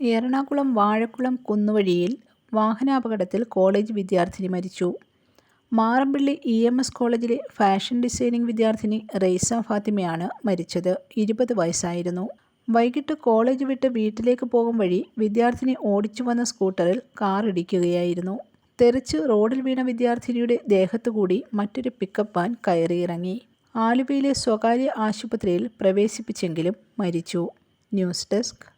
എറണാകുളം വാഴക്കുളം കുന്നുവഴിയിൽ വാഹനാപകടത്തിൽ കോളേജ് വിദ്യാർത്ഥിനി മരിച്ചു. മാറമ്പിള്ളി ഇ. എം. എസ്. കോളേജിലെ ഫാഷൻ ഡിസൈനിംഗ് വിദ്യാർത്ഥിനി റെയ്സ ഫാത്തിമയാണ് മരിച്ചത്. ഇരുപത് വയസ്സായിരുന്നു. വൈകിട്ട് കോളേജ് വിട്ട് വീട്ടിലേക്ക് പോകും വഴി വിദ്യാർത്ഥിനി ഓടിച്ചു വന്ന സ്കൂട്ടറിൽ കാറിടിക്കുകയായിരുന്നു. തെറിച്ച് റോഡിൽ വീണ വിദ്യാർത്ഥിനിയുടെ ദേഹത്തുകൂടി മറ്റൊരു പിക്കപ്പ് വാൻ കയറിയിറങ്ങി. ആലുവയിലെ സ്വകാര്യ ആശുപത്രിയിൽ പ്രവേശിപ്പിച്ചെങ്കിലും മരിച്ചു. News desk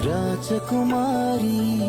Rajakumari.